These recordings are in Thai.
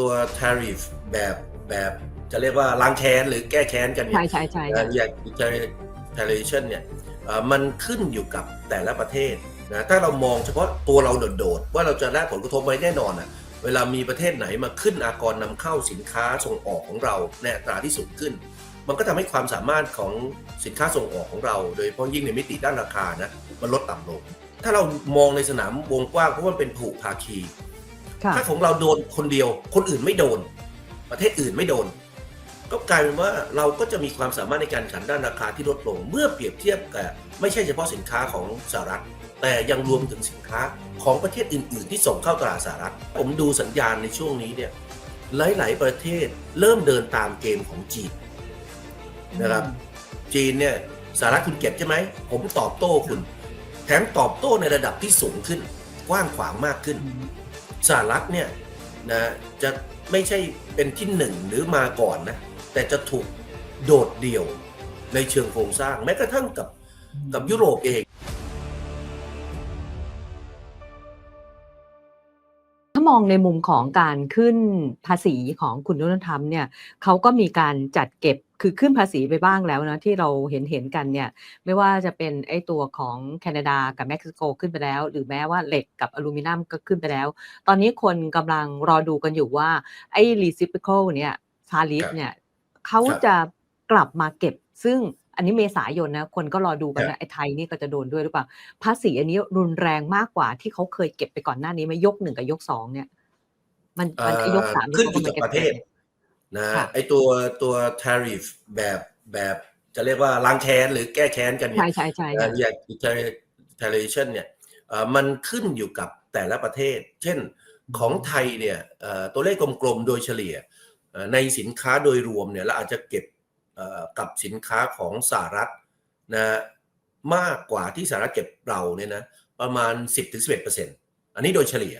ตัว tariff แบบแบบจะเรียกว่าล้างแค้นหรือแก้แค้นกันเนี่ใช่ยใช่ใช่นะค่ะอย่าง retaliation เนี่ยเอ่อมันขึ้นอยู่กับแต่ละประเทศนะถ้าเรามองเฉพาะตัวเราโดดๆว่าเราจะได้ผลกระทบไหมแน่นอนอะเวลามีประเทศไหนมาขึ้นอากรนำเข้าสินค้าส่งออกของเราในอัตราที่สูงขึ้น มันก็ทำให้ความสามารถของสินค้าส่งออกของเรา โดยเฉพาะยิ่งในมิติด้านราคานะมันลดต่ำลง ถ้าเรามองในสนามวงกว้างเพราะว่ามันเป็นผูกภาคีค่ะ ถ้าของเราโดนคนเดียว คนอื่นไม่โดน ประเทศอื่นไม่โดน ก็กลายเป็นว่าเราก็จะมีความสามารถในการแข่งขันด้านราคาที่ลดลง เมื่อเปรียบเทียบกับไม่ใช่เฉพาะสินค้าของสหรัฐ แต่ยังรวมถึงสินค้าของประเทศอื่น ๆ ที่ส่งเข้าตลาดสหรัฐ ผมดูสัญญาณในช่วงนี้เนี่ยหลาย ๆ ประเทศเริ่มเดินตามเกมของจีนนะครับ จีนเนี่ยสหรัฐคุณเก็บใช่ไหม ผมตอบโต้คุณ แถมตอบโต้ในระดับที่สูงขึ้น กว้างขวางมากขึ้นอืม สหรัฐเนี่ยนะจะไม่ใช่เป็นที่หนึ่งหรือมาก่อนนะ แต่จะถูกโดดเดี่ยวในเชิงโครงสร้าง แม้กระทั่งกับกับยุโรปเองถ้ามองในมุมของการขึ้นภาษีของคุณโดนัลด์ทรัมป์เนี่ยเขาก็มีการจัดเก็บ คือขึ้นภาษีไปบ้างแล้วนะที่เราเห็นเห็นกันเนี่ยไม่ว่าจะเป็นไอ้ตัวของแคนาดากับเม็กซิโกขึ้นไปแล้ว หรือแม้ว่าเหล็กกับอลูมิเนียมก็ขึ้นไปแล้ว ตอนนี้คนกำลังรอดูกันอยู่ว่าไอ้ reciprocal เนี่ยซาลิฟครับเนี่ยเขาครับจะกลับมาเก็บ ซึ่งอันนี้เมษายนนะคนก็รอดูกันครับนะไอ้ไทยนี่ก็จะโดนด้วยหรือเปล่าภาษีอันนี้รุนแรงมากกว่าที่เขาเคยเก็บไปก่อนหน้านี้ไหมยกหนึ่งกับยกสองเนี่ย มันมันไอ้ยกสามขึ้นอยู่กับประเทศ นะค่ะไอตัวตัว tariff แบบแบบจะเรียกว่าล้างแค้นหรือแก้แค้นกันเนี่ใช่ยใช่ใช่เอ่ค่ะออย่าง retaliation เนี่ยเอ่อมันขึ้นอยู่กับแต่ละประเทศ เช่นของไทยเนี่ยเอ่อตัวเลขกลมๆโดยเฉลี่ยเอ่อในสินค้าโดยรวมเนี่ยเราอาจจะเก็บเอ่อกับสินค้าของสหรัฐนะมากกว่าที่สหรัฐเก็บเราเนี่ยนะประมาณ 10-11%อันนี้โดยเฉลี่ย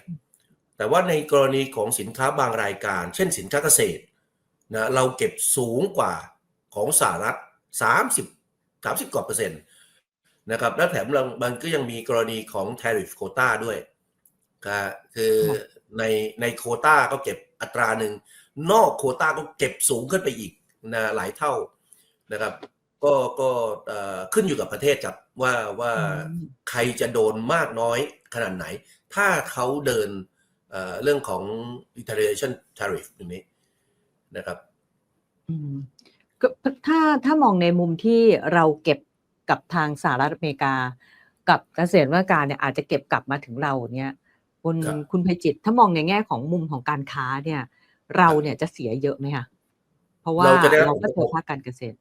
แต่ว่าในกรณีของสินค้าบางรายการ เช่นสินค้าเกษตร นะเราเก็บสูงกว่าของสหรัฐ 30 30กว่าเปอร์เซ็นต์นะครับและแถมเรามันก็ยังมีกรณีของ tariff quota ด้วยก็คือในในโควต้าก็เก็บอัตราหนึ่ง นอกโควต้าก็เก็บสูงขึ้นไปอีกนะหลายเท่านะครับ ก็ก็เอ่อขึ้นอยู่กับประเทศครับว่าว่าอืมใครจะโดนมากน้อยขนาดไหน ถ้าเขาเดินเอ่อเรื่องของ retaliation tariff ตรงนี้ นะครับอืมก็ถ้าถ้ามองในมุมที่เราเก็บกับทางสหรัฐอเมริกา กับเกษตรว่าการเนี่ยอาจจะเก็บกลับมาถึงเราเนี่ยคุณครับคุณไพจิตรถ้ามองในแง่ของมุมของการค้าเนี่ย เราเนี่ยจะเสียเยอะไหมคะเพราะว่าเราจะได้รับเราก็ผลกระทบเจอภาคการเกษตร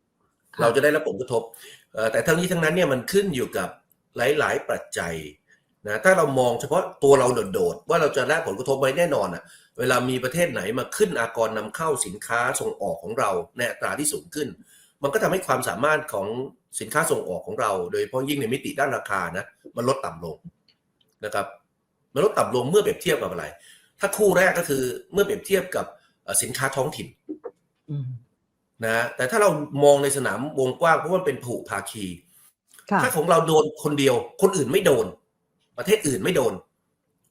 ค่ะเราจะได้รับผลกระทบเอ่อแต่ทั้งนี้ทั้งนั้นเนี่ยมันขึ้นอยู่กับหลาย ๆ ปัจจัย นะถ้าเรามองเฉพาะตัวเราโดดๆ ว่าเราจะได้ผลกระทบไหมแน่นอนอะเวลามีประเทศไหนมาขึ้นอากรนำเข้าสินค้าส่งออกของเราในอัตราที่สูงขึ้น มันก็ทำให้ความสามารถของสินค้าส่งออกของเรา โดยเฉพาะยิ่งในมิติด้านราคานะมันลดต่ำลงนะครับมันลดต่ำลงเมื่อเปรียบเทียบกับอะไร ถ้าคู่แรกก็คือเมื่อเปรียบเทียบกับเอ่อสินค้าท้องถิ่นอืมนะแต่ถ้าเรามองในสนามวงกว้างเพราะว่ามันเป็นผูกภาคีค่ะถ้าของเราโดนคนเดียว คนอื่นไม่โดน ประเทศอื่นไม่โดน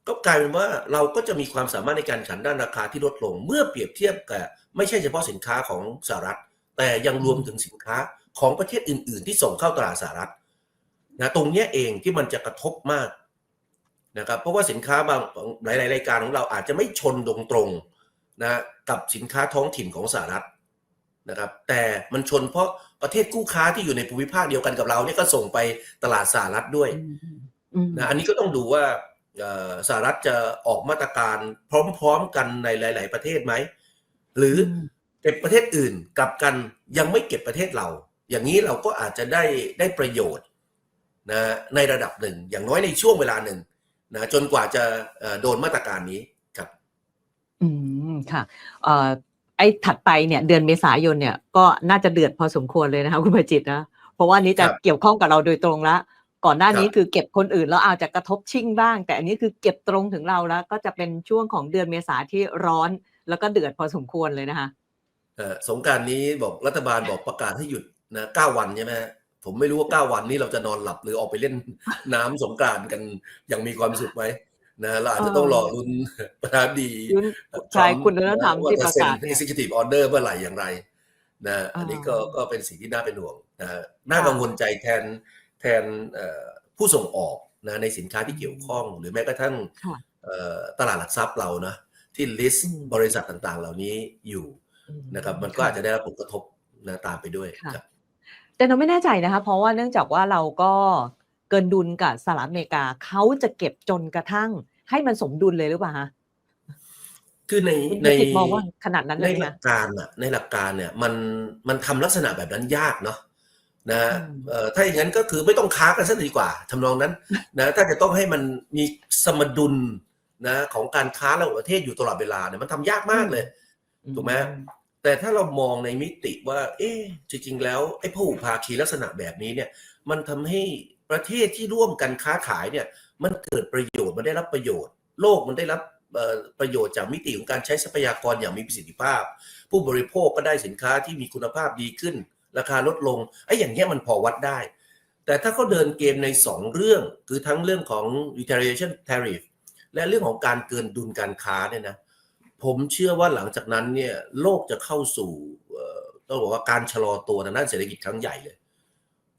ก็กลายเป็นว่าเราก็จะมีความสามารถในการแข่งขันด้านราคาที่ลดลง เมื่อเปรียบเทียบกับไม่ใช่เฉพาะสินค้าของสหรัฐ แต่ยังรวมถึงสินค้าของประเทศอื่น ๆ ที่ส่งเข้าตลาดสหรัฐนะตรงนี้เองที่มันจะกระทบมากนะครับเพราะว่าสินค้าบางหลาย ๆ รายการของเราอาจจะไม่ชนตรงๆนะกับสินค้าท้องถิ่นของสหรัฐนะครับแต่มันชนเพราะประเทศคู่ค้าที่อยู่ในภูมิภาคเดียวกันกับเราเนี่ยก็ส่งไปตลาดสหรัฐด้วย นะอันนี้ก็ต้องดูว่าเอ่อสหรัฐจะออกมาตรการพร้อมๆกันในหลาย ๆ ประเทศไหม หรืออมเก็บประเทศอื่นกลับกันยังไม่เก็บประเทศเรา อย่างนี้เราก็อาจจะได้ได้ประโยชน์นะในระดับหนึ่ง อย่างน้อยในช่วงเวลาหนึ่งนะจนกว่าจะเอ่อโดนมาตรการนี้ครับ อืมค่ะเอ่อไอ้ถัดไปเนี่ยเดือนเมษายนเนี่ยก็น่าจะเดือดพอสมควรเลยนะคะคุณประจิตรนะ เพราะว่านี้จะครับเกี่ยวข้องกับเราโดยตรงละ ก่อนหน้านี้ครับคือเก็บคนอื่นแล้วอาจจะกระทบชิ่งบ้าง แต่อันนี้คือเก็บตรงถึงเราแล้ว ก็จะเป็นช่วงของเดือนเมษาที่ร้อนแล้วก็เดือดพอสมควรเลยนะคะเอ่อสงกรารนี้บอกรัฐบาลบอกประกาศให้หยุดนะเก้าวันใช่ไหมฮะผมไม่รู้ว่าเก้าวันนี้เราจะนอนหลับหรือออกไปเล่นน้ำสงกรารกันอย่างมีความสุขไหมนะเราอาจจะต้องรอรุนประธานาธิบดีลุ้นใช่คุณโดนัลด์ทรัมป์ที่ประกาศเนี่เนี่ยย executive order เมื่อไหร่อย่างไรนะอันนี้ก็อ่าก็เป็นสิ่งที่น่าเป็นห่วงนะน่าค่ะกังวลใจแทน แทนเอ่อผู้ส่งออกนะในสินค้าที่เกี่ยวข้อง หรือแม้กระทั่งค่ะเอ่อตลาดหลักทรัพย์เรานะที่ list อืมบริษัทต่างๆ เหล่านี้อยู่อืมนะครับ มันก็อาจจะได้รับผลกระทบนะตามไปด้วยค่ะครับแต่เราไม่แน่ใจนะคะ เพราะว่าเนื่องจากว่าเราก็เกินดุลกับสหรัฐอเมริกาเขาจะเก็บจนกระทั่ง ให้มันสมดุลเลยหรือเปล่าฮะคือในคุณในพิสิทธิ์มองว่าขนาดนั้นในเลยไหหมลักการอะในหลักการเนี่ยมันมันทำลักษณะแบบนั้นยากเนาะ นะอืมเอ่อถ้าอย่างนั้นก็คือไม่ต้องค้ากันซะดีกว่าทำนองนั้นนะถ้าจะต้องให้มันมีสมดุลนะของการค้าระหว่างประเทศอยู่ตลอดเวลาเนี่ยมันทำยากมากเลยถูกไหมแต่ถ้าเรามองในมิติว่า เอ๊ะจริงๆแล้วไอ้พหุภาคีลักษณะแบบนี้เนี่ย มันทำให้ประเทศที่ร่วมกันค้าขายเนี่ย มันเกิดประโยชน์มันได้รับประโยชน์ โลกมันได้รับเอ่อประโยชน์จากมิติของการใช้ทรัพยากรอย่างมีประสิทธิภาพ ผู้บริโภคก็ได้สินค้าที่มีคุณภาพดีขึ้น ราคาลดลงไอ้อย่างเงี้ยมันพอวัดได้ แต่ถ้าเขาเดินเกมในสองเรื่อง คือทั้งเรื่องของ retaliation tariff และเรื่องของการเกินดุลการค้าเนี่ยนะผมเชื่อว่าหลังจากนั้นเนี่ยโลกจะเข้าสู่เอ่อต้องบอกว่าการชะลอตัวทางด้านเศรษฐกิจครั้งใหญ่เลย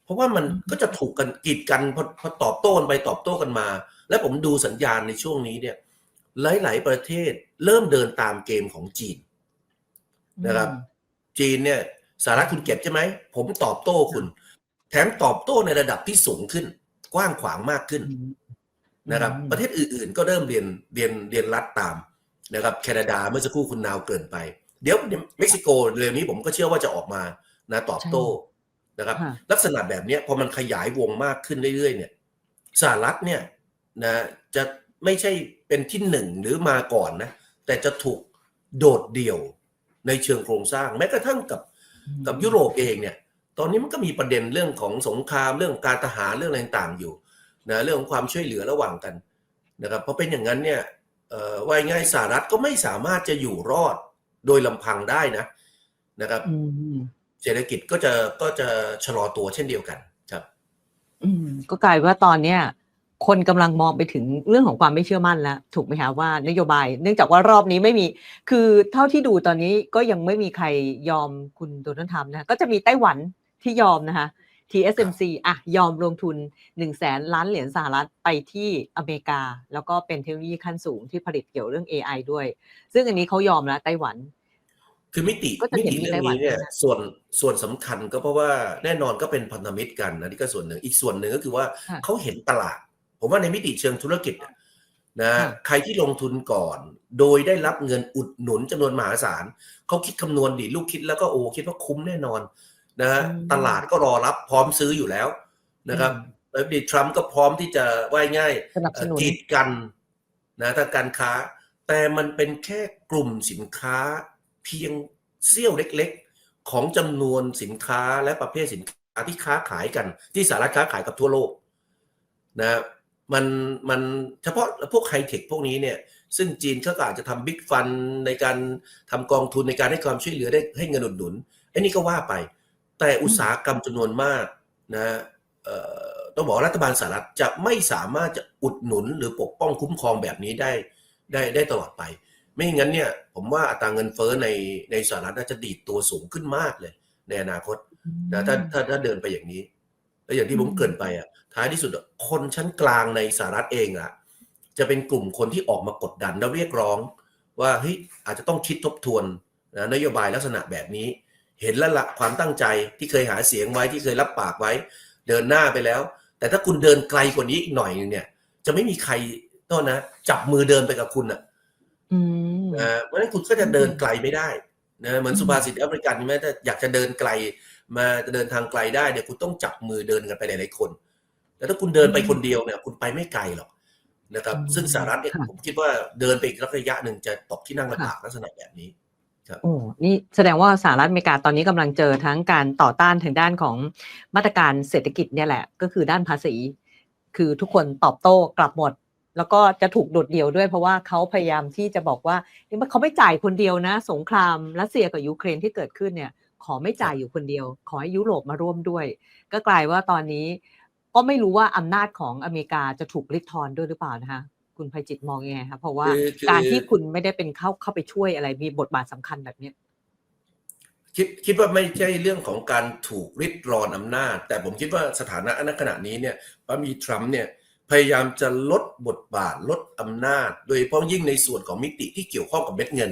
เพราะว่ามันก็จะถูกกันกีดกันพอพอตอบโต้กันไปตอบโต้กันมา และผมดูสัญญาณในช่วงนี้เนี่ย หลาย ๆ ประเทศเริ่มเดินตามเกมของจีนนะครับ จีนเนี่ย สหรัฐคุณเก็บใช่ไหม ผมตอบโต้คุณ แถมตอบโต้ในระดับที่สูงขึ้น กว้างขวางมากขึ้นอืมนะครับอืมประเทศอื่นๆ ก็เริ่มเรียนเรียนเรียนรัดตามนะครับ แคนาดาเมื่อสักครู่คุณนาวเกรินไป เดี๋ยวเม็กซิโกเร็วนี้ผมก็เชื่อว่าจะออกมานะตอบโต้นะครับค่ะลักษณะแบบเนี้ยพอมันขยายวงมากขึ้นเรื่อยๆ เนี่ยสหรัฐเนี่ยนะจะไม่ใช่เป็นที่หนึ่งหรือมาก่อนนะแต่จะถูกโดดเดี่ยวในเชิงโครงสร้าง แม้กระทั่งกับ กับยุโรปเองเนี่ย ตอนนี้มันก็มีประเด็นเรื่องของสงครามเรื่องการทหารเรื่องอะไรต่างๆอยู่นะเรื่องของความช่วยเหลือระหว่างกันนะครับเพราะเป็นอย่างนั้นเนี่ยเอ่อว่าง่ายๆสหรัฐก็ไม่สามารถจะอยู่รอดโดยลำพังได้นะนะครับอืมเศรษฐกิจก็จะก็จะชะลอตัวเช่นเดียวกัน ครับ อืมก็กลายว่าตอนเนี้ย คนกำลังมองไปถึงเรื่องของความไม่เชื่อมั่นแล้วถูกไหมคะว่านโยบาย เนื่องจากว่ารอบนี้ไม่มี คือเท่าที่ดูตอนนี้ก็ยังไม่มีใครยอมคุณโดนัลด์ทรัมป์นะก็จะมีไต้หวันที่ยอมนะคะ TSMC อะยอมลงทุน1นึ่งแสนล้านเหรียญสหรัฐไปที่อเมริกา แล้วก็เป็นเทคโนโลยีขั้นสูงที่ผลิตเกี่ยวเรื่อง AI ด้วย ซึ่งอันนี้เขายอมแล้วไต้หวัน คือมิติก็จะมิเห็นติมีเรื่อไต้งหวันนี้เนี่ยด้วยนะส่วนส่วนสำคัญก็เพราะว่าแน่นอนก็เป็นพันธมิตรกันนะนี่ก็ส่วนหนึ่งอีกส่วนหนึ่งก็คือว่าค่ะเขาเห็นตลาด ผมว่าในมิติเชิงธุรกิจอะนะค่ะใครที่ลงทุนก่อน โดยได้รับเงินอุดหนุนจำนวนมหาศาลเขาคิดคำนวณดีลูกคิดแล้วก็โอ้คิดว่าคุ้มแน่นอนนะฮะอืมตลาดก็รอรับพร้อมซื้ออยู่แล้วนะครับแล้วดีทรัมป์ก็พร้อมที่จะว่ายง่ายสนับเอ่สอนุนกีดกันนะทางการค้า แต่มันเป็นแค่กลุ่มสินค้าเพียงเสี้ยวเล็กๆ ของจำนวนสินค้าและประเภทสินค้าที่ค้าขายกัน ที่สหรัฐค้าขายกับทั่วโลกนะ มันมันเฉพาะพวกไฮเทคพวกนี้เนี่ยซึ่งจีนเขาก็อาจจะทำบิ๊กฟันในการทำกองทุนในการให้ความช่วยเหลือได้ให้เงินอุดหนุนไอ้นี่ก็ว่าไป แต่อุตสาหกรรมจำนวนมากนะต้องบอกรัฐบาลสหรัฐจะไม่สามารถจะอุดหนุนหรือปกป้องคุ้มครองแบบนี้ได้ได้ได้ตลอดไป ไม่งั้นเนี่ยผมว่าอัตราเงินเฟ้อในในสหรัฐน่าจะดีดตัวสูงขึ้นมากเลย ในอนาคตนะถ้าถ้าถ้าเดินไปอย่างนี้ แล้วอย่างที่ผมอืมเกรินไปอะท้ายที่สุดอะคนชั้นกลางในสหรัฐเองอะจะเป็นกลุ่มคนที่ออกมากดดันและเรียกร้อง ว่าเฮ้ยอาจจะต้องคิดทบทวนนะนโยบายลักษณะแบบนี้ เห็นแล้วละความตั้งใจที่เคยหาเสียงไว้ที่เคยรับปากไว้ เดินหน้าไปแล้ว แต่ถ้าคุณเดินไกลกว่านี้อีกหน่อยนึงเนี่ย จะไม่มีใครโทษนะ จับมือเดินไปกับคุณอะอืมนะเพราะฉะนั้นคุณก็จะเดินไกลไม่ได้ นะเหมือนอืมสุภาษิตแอฟริกันใช่ไหมถ้าอยากจะเดินไกล มาจะเดินทางไกลได้เนี่ยคุณต้องจับมือเดินกันไปหลายๆคนแต่ถ้าคุณเดินไปคนเดียวเนี่ยคุณไปไม่ไกลหรอกนะครับอืมซึ่งสหรัฐเนี่ยค่ะผมคิดว่าเดินไปอีกระยะหนึ่งจะตกที่นั่งลำบากลักษณะแบบนี้โอ้นี่แสดงว่าสหรัฐอเมริกาตอนนี้กำลังเจอทั้งการต่อต้านทางด้านของมาตรการเศรษฐกิจเนี่ยแหละ ก็คือด้านภาษี คือทุกคนตอบโต้กลับหมด แล้วก็จะถูกโดดเดี่ยวด้วยเพราะว่าเขาพยายามที่จะบอกว่านี่มันเขาไม่จ่ายคนเดียวนะ สงครามรัสเซียกับยูเครนที่เกิดขึ้นเนี่ยขอไม่จ่ายอยู่คนเดียว ขอให้ยุโรปมาร่วมด้วย ก็กลายว่าตอนนี้ก็ไม่รู้ว่าอำนาจของอเมริกาจะถูกลิดทอนด้วยหรือเปล่านะคะคุณภัยจิตมองยังไงคะเพราะว่าคือคือการที่คุณไม่ได้เป็นเข้าเข้าไปช่วยอะไรมีบทบาทสำคัญแบบเนี้ยคิดคิดว่าไม่ใช่เรื่องของการถูกริดรอนอำนาจ แต่ผมคิดว่าสถานะณขณะนี้เนี่ยว่ามีทรัมป์เนี่ย พยายามจะลดบทบาทลดอำนาจ โดยเฉพาะยิ่งในส่วนของมิติที่เกี่ยวข้องกับเม็ดเงิน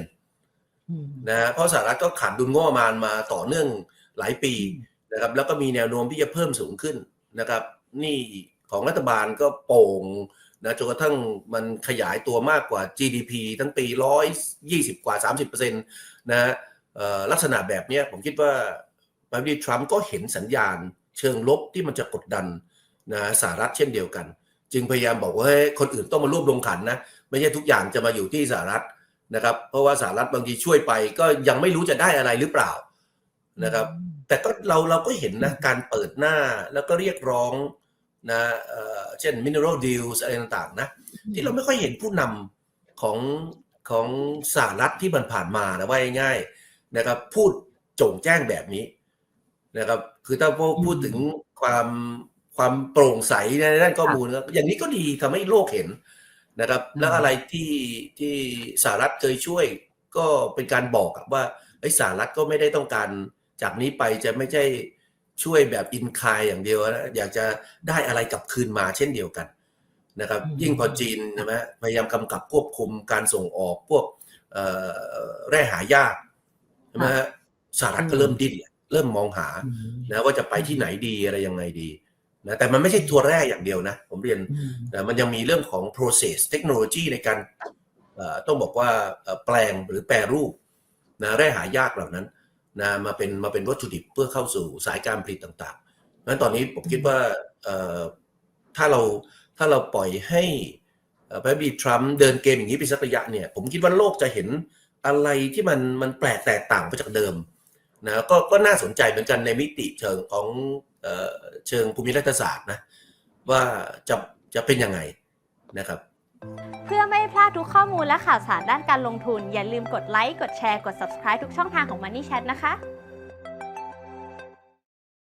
อืมนะฮะเพราะสหรัฐก็ขาดดุลงบประมาณมาต่อเนื่องหลายปีนะครับ แล้วก็มีแนวโน้มที่จะเพิ่มสูงขึ้นนะครับหนี่ของรัฐบาลก็โป่งนะจนกระทั่งมันขยายตัวมากกว่า GDP ทั้งปี120กว่า 30%นะฮะเอ่อลักษณะแบบเนี้ยผมคิดว่าประธานาธิบดีทรัมป์ก็เห็นสัญญาณ เชิงลบที่มันจะกดดันนะสหรัฐเช่นเดียวกัน จึงพยายามบอกว่าเฮ้ยคนอื่นต้องมาร่วมลงขันนะ ไม่ใช่ทุกอย่างจะมาอยู่ที่สหรัฐนะครับ เพราะว่าสหรัฐบางทีช่วยไปก็ยังไม่รู้จะได้อะไรหรือเปล่านะครับ แต่ก็เราเราก็เห็นนะการเปิดหน้าแล้วก็เรียกร้องนะเอ่อเช่น mineral deals อะไรต่างๆนะที่เราไม่ค่อยเห็นผู้นำของของสหรัฐที่มันผ่านมานะว่าง่ายๆนะครับพูดโจ่งแจ้งแบบนี้นะครับคือถ้าพูดพูดถึงความ ความโปร่งใสในด้านข้อมูลครับอย่างนี้ก็ดีทำให้โลกเห็นนะครับ แล้วอะไรที่ที่สหรัฐเคยช่วยก็เป็นการบอกอะว่าไอ้ยสหรัฐก็ไม่ได้ต้องการจากนี้ไปจะไม่ใช่ช่วยแบบอินคายอย่างเดียวนะอยากจะได้อะไรกลับคืนมาเช่นเดียวกันนะครับอืมยิ่งพอจีนใช่ไหมพยายามกำกับควบคุมการส่งออกพวกเอ่อแร่หายากใช่ไหมฮะสหรัฐก็เริ่มดิ้นแหละเริ่มมองหาอืมนะว่าจะไปที่ไหนดีอะไรยังไงดี นะแต่มันไม่ใช่ตัวแร่อย่างเดียวนะ ผมเรียนอืมนะมันยังมีเรื่องของ process เทคโนโลยีในการเอ่อต้องบอกว่าเอ่อแปลงหรือแปรรูปนะแร่หายากเหล่านั้นนะมาเป็นมาเป็นวัตถุดิบเพื่อเข้าสู่สายการผลิตต่างๆนั้นตอนนี้ผมคิดว่าเอ่อถ้าเราถ้าเราปล่อยให้เอ่อพระบีทรัมป์เดินเกมอย่างนี้ไปสักระยะเนี่ยผมคิดว่าโลกจะเห็นอะไรที่มันมันแปลกแตกต่างไปจากเดิม นะก็ก็น่าสนใจเหมือนกันในมิติเชิงของเออเชิงภูมิรัฐศาสตร์นะว่าจะจะเป็นยังไงนะครับเพื่อไม่ให้พลาดทุกข้อมูลและข่าวสารด้านการลงทุน อย่าลืมกดไลค์ กดแชร์ กด subscribe ทุกช่องทางของ Money Chat นะคะ